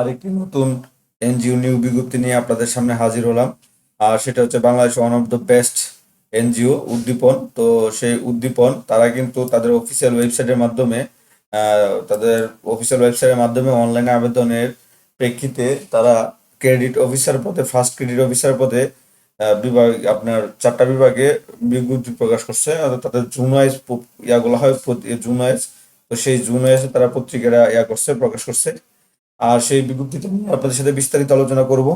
আরেকটি নতুন এনজিও নিয়োগ বিজ্ঞপ্তি নিয়ে আপনাদের সামনে হাজির হলাম। আর সেটা হচ্ছে Bangladesh one of the best NGO Uddipan. তো সেই উদ্দীপন, তারা কিন্তু তাদের অফিসিয়াল ওয়েবসাইটের মাধ্যমে তাদের অফিসিয়াল ওয়েবসাইটের মাধ্যমে অনলাইনে আবেদনের প্রেক্ষিতে তারা ক্রেডিট অফিসার পদে ফার্স্ট ক্রেডিট অফিসার পদে বিভাগ, আপনার চারটা বিভাগে বিজ্ঞপ্তি প্রকাশ করছে। তাদের জুন ওয়াইজ ইয়াগুলো হয় জুন ওয়াইজ তো সেই জুন ওয়াইজে তারা পত্রিকারা ইয়া করছে, প্রকাশ করছে। আর সেই বিজ্ঞপ্তিতে আপনাদের সাথে বিস্তারিত আলোচনা করব।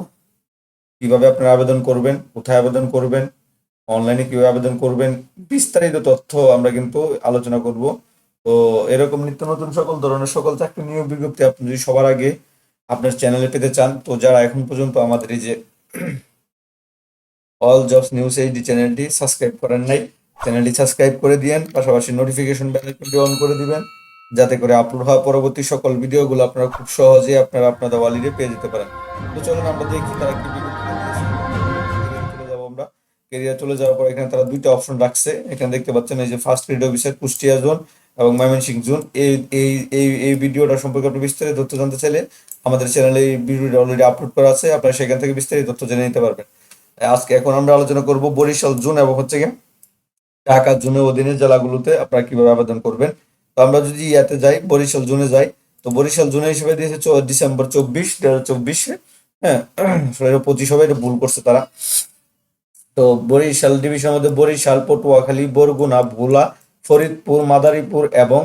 কীভাবে আপনারা আবেদন করবেন, কোথায় আবেদন করবেন, অনলাইনে কীভাবে আবেদন করবেন, বিস্তারিত তথ্য আমরা কিন্তু আলোচনা করব। তো এরকম নিত্য নতুন সকল ধরনের সকল চাকরি নিয়োগ বিজ্ঞপ্তি আপনি যদি সবার আগে আপনার চ্যানেলে পেতে চান, তো যারা এখন পর্যন্ত আমাদের এই যে অল জবস নিউজ এইচডি চ্যানেলটি সাবস্ক্রাইব করেন নাই, চ্যানেলটি সাবস্ক্রাইব করে দিয়েন, পাশাপাশি নোটিফিকেশন বেল আইকনটি অন করে দিবেন। যাতে করে আপলোড হওয়া পরবর্তী সকল ভিডিওগুলো আপনারা খুব সহজে আপনারা আপনাদের ওয়ালিডে পেয়ে যেতে পারেন। তো চলুন আমরা দেখি তারা কি আমরা। কেরিয়ার চলে যাওয়ার পর এখানে তারা দুইটা অপশন রাখছে। এখানে দেখতে পাচ্ছেন এই যে first grade officer Kushtia zone এবং ময়মনসিংহ জোন এই এই এই এই ভিডিওটা সম্পর্কে আপনি বিস্তারিত তথ্য জানতে চাইলে আমাদের চ্যানেলে এই ভিডিওটা অলরেডি আপলোড করা আছে। আপনারা সেখান থেকে বিস্তারিত তথ্য জেনে নিতে পারবেন। আজকে এখন আমরা আলোচনা করব বরিশাল জোন এবং হচ্ছে ঢাকা জোনের অধীনে জেলাগুলোতে আপনারা কীভাবে আবেদন করবেন। তো আমরা যদি ইয়াতে যাই, বরিশাল জুনে যাই, তো বরিশাল জুনে হিসেবে দিয়েছে ডিসেম্বর চব্বিশ দু হাজার চব্বিশে হ্যাঁ পঁচিশ হবে, এটা ভুল করছে তারা। তো বরিশাল ডিভিশনের মধ্যে বরিশাল, পটুয়াখালী, বরগুনা, ভোলা, ফরিদপুর, মাদারীপুর এবং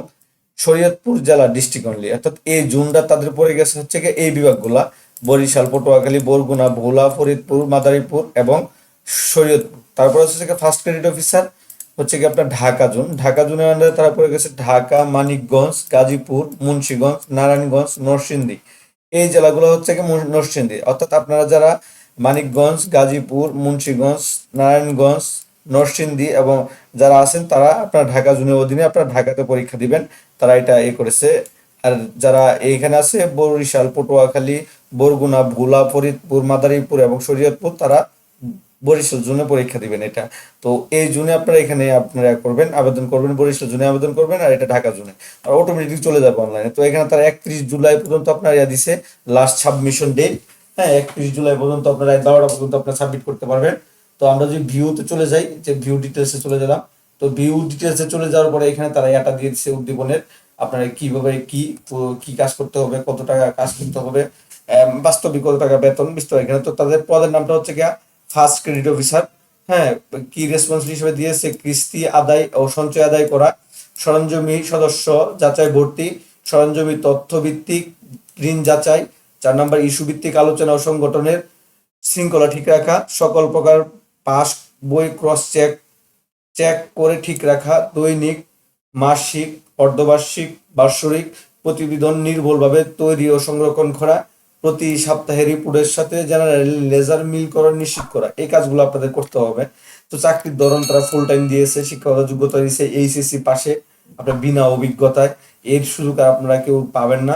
শরীয়তপুর জেলা ডিস্ট্রিক্ট অনলি অর্থাৎ এই জুনটা তাদের পড়ে গেছে হচ্ছে গিয়ে এই বিভাগগুলা। বরিশাল, পটুয়াখালী, বরগুনা, ভোলা, ফরিদপুর, মাদারীপুর এবং শরীয়তপুর। তারপর হচ্ছে ফার্স্ট ক্রেডিট অফিসার হচ্ছে কি আপনার ঢাকা জোন। ঢাকা জোনের আন্ডারে তারা পড়ে গেছে ঢাকা, মানিকগঞ্জ, গাজীপুর, মুন্সিগঞ্জ, নারায়ণগঞ্জ, নরসিংদী। এই জেলাগুলো হচ্ছে কি নরসিংদী। অর্থাৎ আপনারা যারা মানিকগঞ্জ, গাজীপুর, মুন্সিগঞ্জ, নারায়ণগঞ্জ, নরসিংদী এবং যারা আছেন তারা আপনার ঢাকা জোনের অধীনে আপনার ঢাকাতে পরীক্ষা দিবেন। তারা এটা এ করেছে। আর যারা এইখানে আছে, বরিশাল, পটুয়াখালী, বরগুনা ভোলা ফরিদপুর, মাদারীপুর এবং শরীয়তপুর, তারা বরিশাল জোনে পরীক্ষা দিবেন এটা। তো এই জোনে আপনারা এখানে আপনারা করবেন, আবেদন করবেন, বরিশাল জোনে আবেদন করবেন আর এটা ঢাকা জুনে। আর অটোমেটিক চলে যাবে অনলাইনে তো এখানে তারা একত্রিশ জুলাই পর্যন্ত আপনার ইয়া দিছে লাস্ট সাবমিশন ডেট হ্যাঁ একত্রিশ জুলাই পর্যন্ত আপনারা বারোটা পর্যন্ত আপনারা সাবমিট করতে পারবেন। তো আমরা যদি ভিউতে চলে যাই, যে ভিউ ডিটেলসে চলে গেলাম। তো ভিউ ডিটেলসে চলে যাওয়ার পরে এখানে তারা ইয়াটা দিয়ে দিচ্ছে উদ্দীপনের, আপনারা কীভাবে কি কি কাজ করতে হবে, কত টাকা কাজ করতে হবে বাস্তবিক কত টাকা বেতন বিস্তর এখানে তো তাদের পদের নামটা হচ্ছে গিয়া ফার্স্ট ক্রেডিট অফিসার হ্যাঁ কি রেসপন্স হিসেবে দিয়েছে, কিস্তি আদায় ও সঞ্চয় আদায় করা, সরঞ্জমি সদস্য যাচাই ভর্তি, সরঞ্জমি তথ্য ভিত্তিক ঋণ যাচাই, চার নম্বর ইস্যু ভিত্তিক আলোচনা ও সংগঠনের শৃঙ্খলা ঠিক রাখা, সকল প্রকার পাস বই ক্রস চেক চেক করে ঠিক রাখা, দৈনিক, মাসিক, অর্ধবার্ষিক বার্ষিক প্রতিবেদন নির্ভুলভাবে তৈরি ও সংরক্ষণ করা প্রতি সপ্তাহে রিপোর্টের সাথে জেনারেল লেজার মিল করা নিশ্চিত করা, এই কাজগুলো আপনাদের করতে হবে। তো চাকরির ধরন তারা ফুল টাইম দিয়েছে শিক্ষাগত যোগ্যতা দিয়েছে এইচএসসি পাশে আপনার বিনা অভিজ্ঞতায়। এর সুযোগ আপনারা কেউ পাবেন না।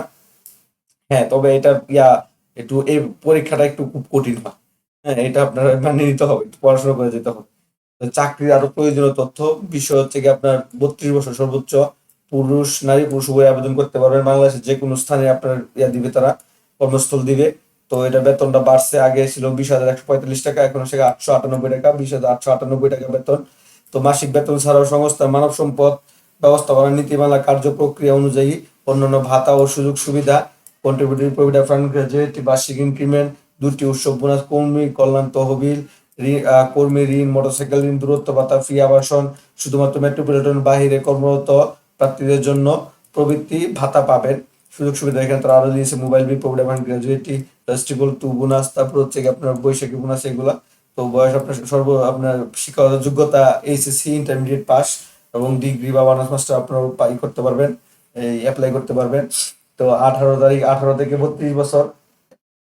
হ্যাঁ তবে এটা ইয়া, একটু এই পরীক্ষাটা একটু খুব কঠিন হয়। হ্যাঁ এটা আপনারা মানে নিতে হবে পড়াশোনা করে যেতে হবে। চাকরির আরও প্রয়োজনীয় তথ্য, বিষয় হচ্ছে কি আপনার বত্রিশ বছর সর্বোচ্চ পুরুষ, নারী, পুরুষ, উভয় আবেদন করতে পারবেন। বাংলাদেশের যে কোনো স্থানে আপনার ইয়া দিবে তারা। কর্মস্থল দিবে। তো এটা বেতনটা বাড়ছে, আগে ছিল বিশ হাজার একশো পঁয়তাল্লিশ টাকা, এখন সেটা আটশো আটানব্বই টাকা, বিশ হাজার আটশো আটানব্বই টাকা বেতন। তো মাসিক বেতন ছাড়াও সংস্থার মানব সম্পদ ব্যবস্থাপনা নীতিমালা, কার্য প্রক্রিয়া অনুযায়ী অন্যান্য ভাতা ও সুযোগ সুবিধা কন্ট্রিবিউটরি প্রভিডেন্ট ফান্ড গ্রাজুয়েট বার্ষিক ইনক্রিমেন্ট দুটি উৎসব বোনাস কর্মী কল্যাণ তহবিল কর্মী ঋণ মোটরসাইকেল ঋণ, দূরত্ব ভাতা ফি আবাসন, শুধুমাত্র মেট্রোপলিটন বাহিরে কর্মরত প্রার্থীদের জন্য প্রবৃত্তি ভাতা পাবেন। সুযোগ সুবিধা এখানে তারা আরও দিয়েছে mobile bill provident fund gratuity festival two bonus তারপর হচ্ছে আপনার বৈশাখী বোনাস এগুলা। তো বয়স আপনার সর্ব, আপনার শিক্ষাগত যোগ্যতা এইচএসসি ইন্টারমিডিয়েট পাস এবং ডিগ্রি বা অনার্স মাস্টার আপনার পাই করতে পারবেন, এই অ্যাপ্লাই করতে পারবেন। তো আঠারো তারিখ, আঠারো থেকে বত্রিশ বছর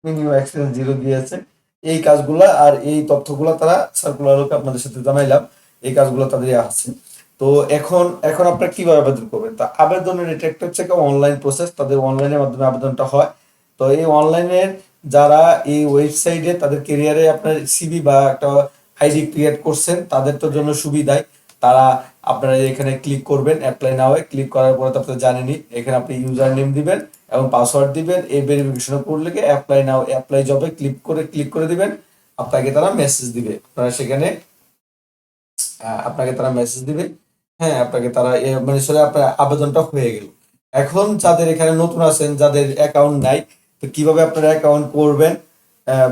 মিনিমাম এক্সপিরিয়েন্স জিরো দিয়েছে। এই কাজগুলা আর এই তথ্যগুলা তারা সার্কুলার আপনাদের সাথে জানাইলাম। এই কাজগুলো তাদের আছে তো এখন এখন আপনারা কীভাবে আবেদন করবেন? তা আবেদনের এটা একটা হচ্ছে অনলাইন প্রসেস তাদের অনলাইনের মাধ্যমে আবেদনটা হয়। তো এই অনলাইনের যারা এই ওয়েবসাইটে তাদের কেরিয়ারে আপনার সিভি বা একটা আইডি ক্রিয়েট করছেন, তাদের তো জন্য সুবিধায় তারা আপনারা এখানে ক্লিক করবেন অ্যাপ্লাই না হয়ে ক্লিক করার পরে তো আপনারা জানেনই, এখানে আপনি ইউজার নেম দিবেন এবং পাসওয়ার্ড দিবেন, এই ভেরিফিকেশন করলে অ্যাপ্লাই নাও অ্যাপ্লাই জবে ক্লিক করে ক্লিক করে দিবেন, আপনাকে তারা মেসেজ দিবে। আপনারা সেখানে আপনাকে তারা মেসেজ দিবে। হ্যাঁ আপনাকে তারা মানে সেটা আপনার আবেদনটা হয়ে গেল। এখন যাদের এখানে নতুন আছেন, যাদের অ্যাকাউন্ট নাই, তো কীভাবে আপনারা অ্যাকাউন্ট করবেন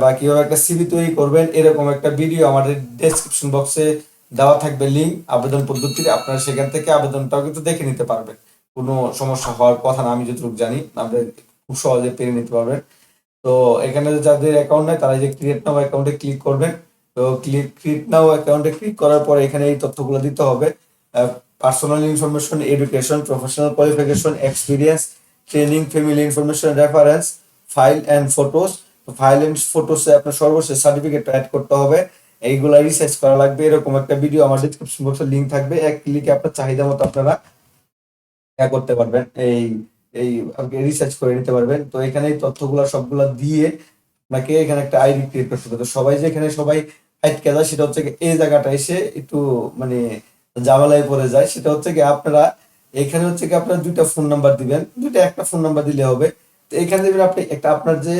বা কীভাবে একটা সিভি তৈরি করবেন, এরকম একটা ভিডিও আমাদের ডেসক্রিপশন বক্সে দেওয়া থাকবে লিঙ্ক আবেদন পদ্ধতির আপনারা সেখান থেকে আবেদনটাও কিন্তু দেখে নিতে পারবেন। কোনো সমস্যা হওয়ার কথা না, আমি যতটুকু জানি আপনাদের খুব সহজে পেরে নিতে পারবেন। তো এখানে যাদের অ্যাকাউন্ট নাই, তারা যে ক্রিয়েট নাও অ্যাকাউন্টে ক্লিক করবেন। তো ক্লিক ক্রিয়েট নাও অ্যাকাউন্টে ক্লিক করার পরে এখানে এই তথ্যগুলো দিতে হবে। Personal information education professional qualification experience training family information reference file and photos file and ফটোসে আপনার সর্বশেষ সার্টিফিকেট অ্যাড করতে হবে। এইগুলা রিসার্চ করা লাগবে। এরকম একটা ভিডিও আমার ডিসক্রিপশন বক্সে লিঙ্ক থাকবে। এক ক্লিকে আপনার চাহিদা মতো আপনারা ইয়া করতে পারবেন। এই এই রিসার্চ করে নিতে পারবেন। তো এখানে এই তথ্যগুলো সবগুলা দিয়ে আপনাকে এখানে একটা আইডি ক্রিয়েট করতে তো সবাই যে এখানে সবাই আটকে যায়, সেটা হচ্ছে এই জায়গাটা এসে একটু মানে জামালায় পড়ে যায়, সেটা হচ্ছে কি আপনারা, এখানে হচ্ছে কি আপনার দুইটা ফোন নাম্বার দিবেন, দুইটা একটা ফোন নাম্বার দিলে হবে। তো এখানে দিবেন আপনি একটা আপনার যে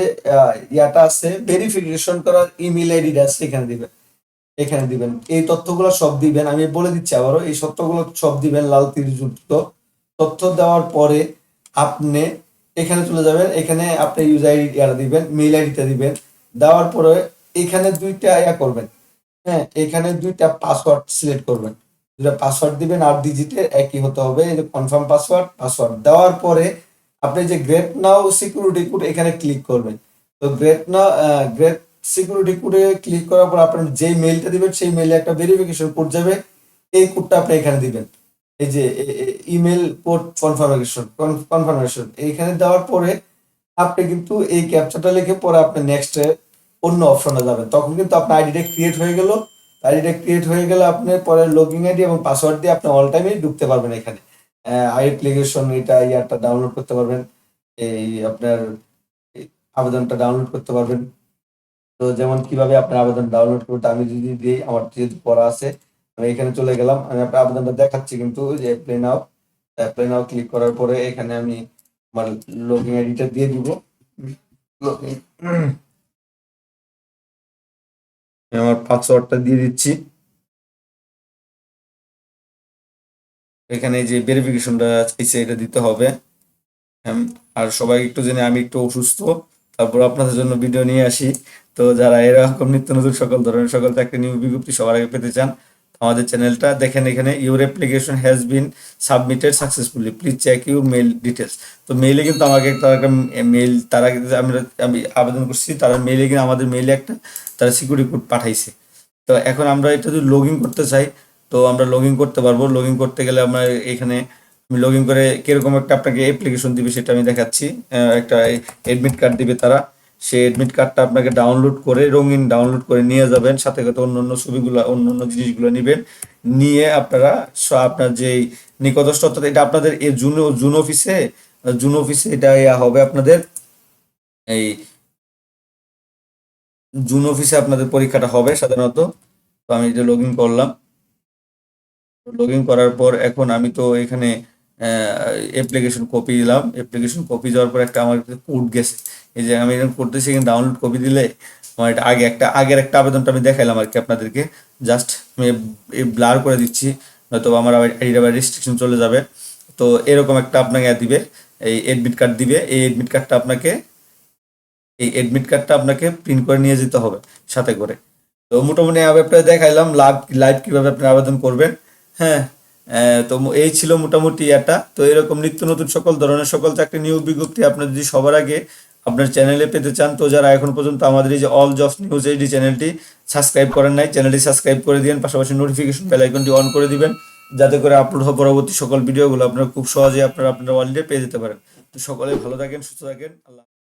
ইয়াটা আছে ভেরিফিকেশন করার ইমেল আইডিটা আছে, এখানে দিবেন। এখানে দিবেন। এই তথ্যগুলো সব দিবেন। আমি বলে দিচ্ছি আবারও, এই তথ্যগুলো সব দিবেন লাল তীর যুক্ত তথ্য দেওয়ার পরে আপনি এখানে চলে যাবেন, এখানে আপনি ইউজার আইডি ইয়াটা দিবেন মেইল আইডিটা দিবেন। দেওয়ার পরে এখানে দুইটা ইয়া করবেন। হ্যাঁ এখানে দুইটা পাসওয়ার্ড সিলেক্ট করবেন। দুইটা পাসওয়ার্ড দিবেন আট ডিজিটের একই হতে হবে। যে কনফার্ম পাসওয়ার্ড পাসওয়ার্ড দেওয়ার পরে আপনি যে গ্রেট নাও সিকিউরিটি কোড এখানে ক্লিক করবেন। তো গ্রেট নাও গ্রেট সিকিউরিটি কোডে ক্লিক করার পর আপনার যেই মেইলটা দিবেন, সেই মেইলে একটা ভেরিফিকেশন কোড যাবে। এই কোডটা আপনি এখানে দিবেন। এই যে ইমেল কোড কনফার্মেশন কনফার্মেশন এইখানে দেওয়ার পরে আপনি কিন্তু এই ক্যাপচারটা লিখে পরে আপনি নেক্সট অন্য অপশনে যাবেন। তখন কিন্তু আপনার আইডিটা ক্রিয়েট হয়ে গেল। আইডিটা ক্রিয়েট হয়ে গেলে আপনি পরে লগইন আইডি এবং পাসওয়ার্ড দিয়ে আপনি অল টাইমে ঢুকতে পারবেন এখানে। অ্যাপ্লিকেশন এটা ইয়ারটা ডাউনলোড করতে পারবেন। এই আপনার আবেদনটা ডাউনলোড করতে পারবেন। তো যেমন কীভাবে আপনার আবেদন ডাউনলোড করতে আমি যদি দিই, আমার যেহেতু পড়া আছে, আমি এখানে চলে গেলাম। আমি আপনার আবেদনটা দেখাচ্ছি কিন্তু যে apply now apply now click করার পরে এখানে আমি আমার লগইন আইডিটা দিয়ে দিব। লগইন আমার পাসওয়ার্ডটা দিয়ে দিচ্ছি। এখানে যে ভেরিফিকেশনটা চাইছে এটা দিতে হবে। হ্যাঁ, আর সবাই একটু জেনে আমি একটু অসুস্থ তারপর আপনাদের জন্য ভিডিও নিয়ে আসি। তো যারা এরকম নিত্য নতুন সকল ধরনের সকল চাকরি নিয়োগ বিজ্ঞপ্তি সবার আগে পেতে চান আমাদের চ্যানেলটা। দেখেন এখানে your application has been submitted successfully please check your mail details তো মেইলে কিন্তু আমাকে একটা একটা মেইল তারা আমরা, আমি আবেদন করছি, তারা মেইলে কিন্তু আমাদের মেইলে একটা তারা সিকিউরিটি কোড পাঠাইছে। তো এখন আমরা এটা যদি লগ ইন করতে চাই, তো আমরা লগ ইন করতে পারব। লগ ইন করতে গেলে আমরা এখানে, আমি লগ ইন করে কীরকম একটা আপনাকে অ্যাপ্লিকেশন দিবে সেটা আমি দেখাচ্ছি। একটা এডমিট কার্ড দিবে তারা। সেই এডমিট কার্ডটা আপনাকে ডাউনলোড করে, রঙিন ডাউনলোড করে নিয়ে যাবেন। সাথে সাথে অন্য অন্য ছবিগুলো, অন্য অন্য জিনিসগুলো নেবেন। নিয়ে আপনারা আপনার যেই নিকটস্থ, অর্থাৎ এটা আপনাদের এই জুন জুন অফিসে জুন অফিসে এটা ইয়া হবে আপনাদের। এই জুন অফিসে আপনাদের পরীক্ষাটা হবে সাধারণত। তো আমি এটা লগ ইন করলাম। লগ ইন করার পর এখন আমি তো এখানে অ্যাপ্লিকেশন কপি দিলাম। অ্যাপ্লিকেশন কপি যাওয়ার পর একটা আমার কোড গেছে। এই যে আমি এরকম করতেছি, এখানে ডাউনলোড কপি দিলে আমার এটা আগে একটা, আগের একটা আবেদনটা আমি দেখাইলাম আর কি আপনাদেরকে। জাস্ট আমি ব্লার করে দিচ্ছি নয়তো আমার আইডিটা আবার রেস্ট্রিকশন চলে যাবে। তো এরকম একটা আপনাকে দিবে, এই এডমিট কার্ড দিবে। এই এডমিট কার্ডটা আপনাকে, এই এডমিট কার্ডটা আপনাকে প্রিন্ট করে নিয়ে যেতে হবে, সাথে করে। তো মোটামুটি আমি আপনাদের দেখাইলাম লাইভ লাইভ কীভাবে আপনি আবেদন করবেন হ্যাঁ। তো এই ছিল মোটামুটি এটা তো এরকম নিত্য নতুন সকল ধরনের সকল চাকরি নিয়োগ বিজ্ঞপ্তি আপনার যদি সবার আগে আপনার চ্যানেলে পেতে চান, তো যারা এখন পর্যন্ত আমাদের এই যে অল জবস নিউজ এইডি চ্যানেলটি সাবস্ক্রাইব করেন নাই, চ্যানেলটি সাবস্ক্রাইব করে দিন পাশাপাশি নোটিফিকেশন বেল আইকনটি অন করে দিবেন, যাতে করে আপলোড হওয়া পরবর্তী সকল ভিডিওগুলো আপনারা খুব সহজে আপনারা আপনারা অলরেডি পেয়ে যেতে পারেন। তো সকলে ভালো থাকেন, সুস্থ থাকেন, আল্লাহ